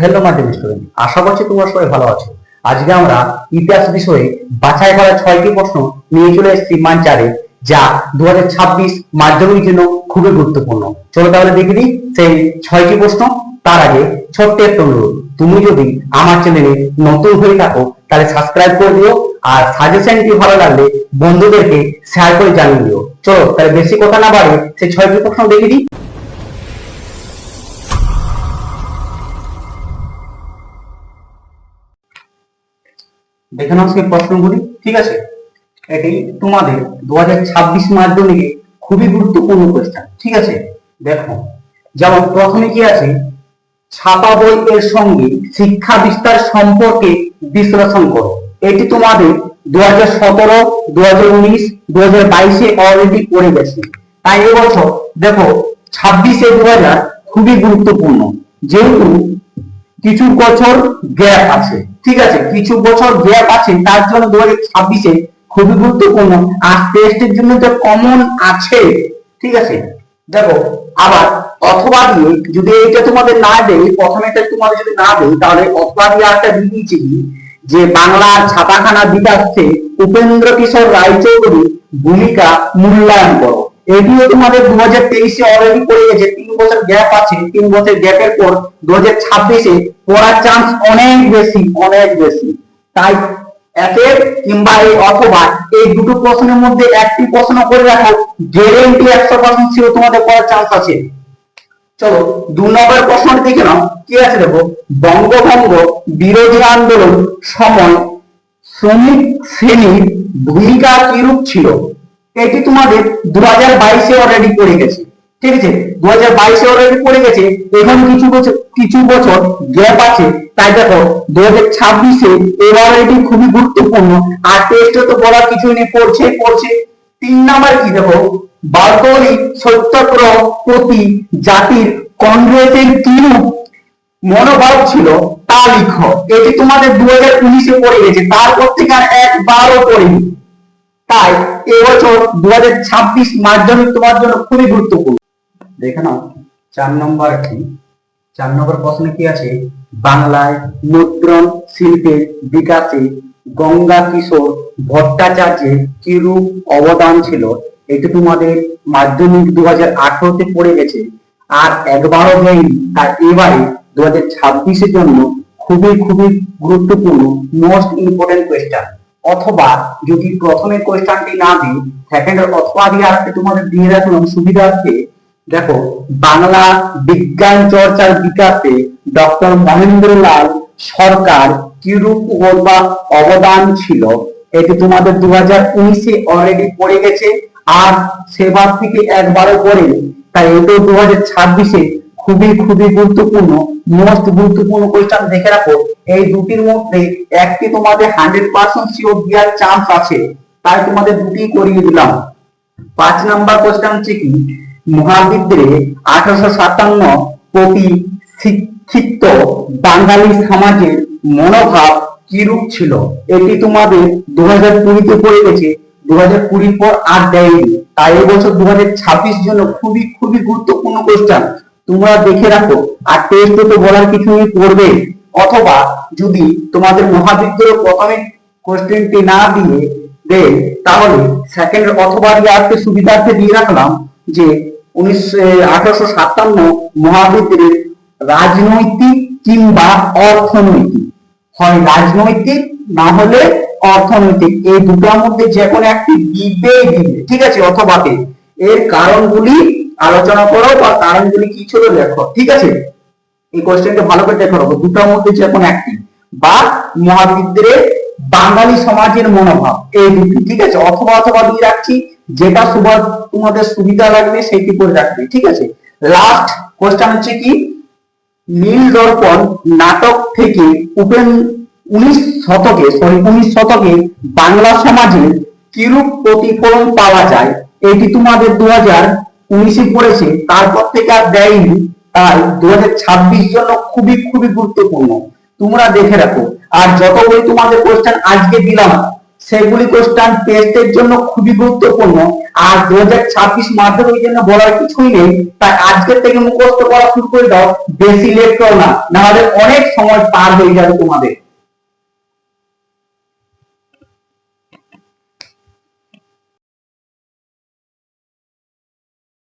Hello মাধ্যম student আশা করছি তোমরা সবাই ভালো আছো। আজকে আমরা ইতিহাস বিষয়ে বাছাই করা ছয়টি প্রশ্ন নিয়ে চলে এসেছি মানচারে যা দু মাধ্যমিকের জন্য খুবই গুরুত্বপূর্ণ। চলো তাহলে দেখে দিই সেই ছয়টি প্রশ্ন। তার আগে ছোট্ট একটা অনুরোধ, তুমি যদি আমার চ্যানেলে নতুন হয়ে থাকো, তাহলে সাবস্ক্রাইব করে দিও, আর সাজেশনটি ভালো লাগলে বন্ধুদেরকে শেয়ার করে জানিয়ে দিও। চলো তাহলে বেশি কথা না বাড়ে সেই ছয়টি প্রশ্ন দেখে দিই দেখে নাও সেই প্রশ্নগুলি, ঠিক আছে? এটি তোমাদের দু হাজার ছাব্বিশ মাধ্যমিকে খুবই গুরুত্বপূর্ণ কোয়েশ্চেন ঠিক আছে? দেখো, যেমন প্রথমে কি আছে? ছাপা বই এর সঙ্গে শিক্ষা বিস্তার সম্পর্কে বিশ্লেষণ করো। এটি তোমাদের দু হাজার সতেরো দু হাজার উনিশ দু হাজার বাইশে অলরেডি পড়ে গেছে। তাই এবছর দেখো, ছাব্বিশে দু হাজার খুবই গুরুত্বপূর্ণ। যেহেতু কিছু বছর গ্যাপ আছে, ঠিক আছে? কিছু বছর গ্যাপ আছে, তার জন্য দু হাজার ছাব্বিশে খুবই গুরুত্বপূর্ণ। আর টেস্টের জন্য যে কমন আছে, ঠিক আছে? দেখো, আবার অথবা দিয়ে যদি এটা তোমাদের না দেয় প্রথমে এটা তোমাদের যদি না দেয় তাহলে অথবা দিয়ে একটা দিয়ে দিয়েছি যে বাংলার ছাপাখানা বিকাশে উপেন্দ্র কিশোর রায়চৌধুরী ভূমিকা মূল্যায়ন করো। এটিও তোমাদের দু হাজার তেইশে অলরেডি পড়ে গেছে। তিন বছর গ্যাপ আছে। তিন বছর গ্যাপের পর দু হাজার ছাব্বিশে পড়ার চান্স অনেক বেশি অনেক বেশি। তাই একের কিংবা এই অথবা এই দুটো প্রশ্নের মধ্যে একটি প্রশ্ন করে রাখো গ্যারেন্টি একশো পার্সেন্ট ছিল তোমাদের পড়ার চান্স আছে। চলো, দু নম্বর প্রশ্নটি দেখে নাও। কি আছে দেখো? বঙ্গভঙ্গ বিরোধী আন্দোলন সময় শ্রমিক শ্রেণির ভূমিকা কিরূপ ছিল? এটি তোমাদের দু হাজার বাইশে অলরেডি পড়ে গেছে। ঠিক আছে? দু হাজার বাইশে অলরেডি পড়ে গেছে। এখন কিছু বছর কিছু বছর গ্যাপ আছে। তাই দেখো দু হাজার ছাব্বিশে এর অলরেডি খুবই গুরুত্বপূর্ণ। আর টেস্টে তো বলার কিছু নেই, পড়ছে পড়ছে। তিন নাম্বার কি দেখো? বারকৌলি সত্যাগ্রহ প্রতি জাতির কংগ্রেসের কিরূপ মনোভাব ছিল তা লিখো এটি তোমাদের দু হাজার উনিশে পড়ে গেছে। তারপর থেকে আর একবারও পড়েনি। তাই এবছর দু হাজার ছাব্বিশ মাধ্যমিক তোমার জন্য খুবই গুরুত্বপূর্ণ। দেখে নাও, চার নম্বর কি? চার নম্বর প্রশ্নে কি আছে? বাংলায় মুদ্রণ শিল্পের বিকাশে গঙ্গা কিশোর ভট্টাচার্যের কিরূপ অবদান ছিল? এটি তোমাদের মাধ্যমিক দু হাজার আঠারোতে পড়ে গেছে। আর একবারও হয়নি তার এবারে দু হাজার ছাব্বিশের জন্য খুবই খুবই গুরুত্বপূর্ণ মোস্ট ইম্পর্টেন্ট কোয়েশ্চেন অথবা যদি প্রথমে কোয়েশ্চেনটি না দিই সেকেন্ড অথবা দিয়ে আসতে তোমাদের দিয়ে রাখলাম সুবিধার্থে দেখো, বাংলা বিজ্ঞান চর্চার বিকাশে ডক্টর মহেন্দ্রলাল সরকার কিরূপ বা অবদান ছিল? এটি তোমাদের দু হাজার উনিশে অলরেডি পড়ে গেছে, আর সেবার থেকে একবারও পড়ে তাই এটাও দু হাজার ছাব্বিশে খুবই খুবই গুরুত্বপূর্ণ মোস্ট গুরুত্বপূর্ণ কোয়েশ্চেন দেখে রাখো। এই দুটির মধ্যে একটি তোমাদের হান্ড্রেড পার্সেন্ট শিওর দেওয়ার চান্স আছে, তাই তোমাদের দুটি করিয়ে দিলাম। পাঁচ নাম্বার কোয়েশ্চেন হচ্ছে কি? মহাবিদ্রে আঠারোশো সাতান্ন প্রতি শিক্ষিত বাঙালি সমাজের মনোভাব কিরূপ ছিল? এটি তোমাদের দু হাজার কুড়িতে পড়ে গেছে দু হাজার কুড়ির পর আর দেয়নি। তাই এবছর দু হাজার ছাব্বিশ জন্য খুবই খুবই গুরুত্বপূর্ণ কোয়েশ্চেন তোমরা দেখে রাখো, আর টেস্ট তো বলার কিছু নেই পড়বে। অথবা যদি তোমাদের মহাবিদ্যালয় প্রথমে কোশ্চেনটি না দিয়ে দেয়, তাহলে সেকেন্ড অথবা আসতে সুবিধার্থে দিয়ে রাখলাম যে উনিশশো আঠারোশো সাতান্ন মহাবিদ্যালয়ের রাজনৈতিক কিংবা অর্থনৈতিক। হয় রাজনৈতিক না হলে অর্থনৈতিক। এই দুটোর মধ্যে যে কোনো একটি দিবে দিবে ঠিক আছে, অথবা এর কারণগুলি আলোচনা করো বা কারণগুলি কি ছিল লেখো, ঠিক আছে? এই কোশ্চেনটা ভালো করে দেখো দুটোর মধ্যে যে কোনো একটি, বা মহাবিদ্যালয়ে বাঙালি সমাজের মনোভাব, এই দুটি, ঠিক আছে? অথবা অথবা দিয়ে রাখছি, যেটা সুবিধা তোমাদের সুবিধা লাগবে সেইটি করে রাখবে, ঠিক আছে? লাস্ট কোশ্চেন হচ্ছে কি? নীল দর্পণ নাটক থেকে উপেন উনিশ শতকে সরি উনিশ শতকে বাংলা সমাজে কিরূপ প্রতিফলন পাওয়া যায়? এটি তোমাদের দু হাজার উনিশে পড়েছে, তারপর থেকে আর দেয়নি। তাই দু হাজার ছাব্বিশ জন্য খুবই খুবই গুরুত্বপূর্ণ। তোমরা দেখে রাখো। আর যত বই তোমাদের কোশ্চেন আজকে দিলাম, সেগুলি কোশ্চেন টেস্টের জন্য খুবই গুরুত্বপূর্ণ। আর দু হাজার ছাব্বিশ মাধ্যমিকের জন্য বলার কিছুই নেই। তাই আজকের থেকে মুখস্থ করা শুরু করে দাও। বেশি লেট করো না, নাহলে অনেক সময় পার হয়ে যাবে তোমাদের।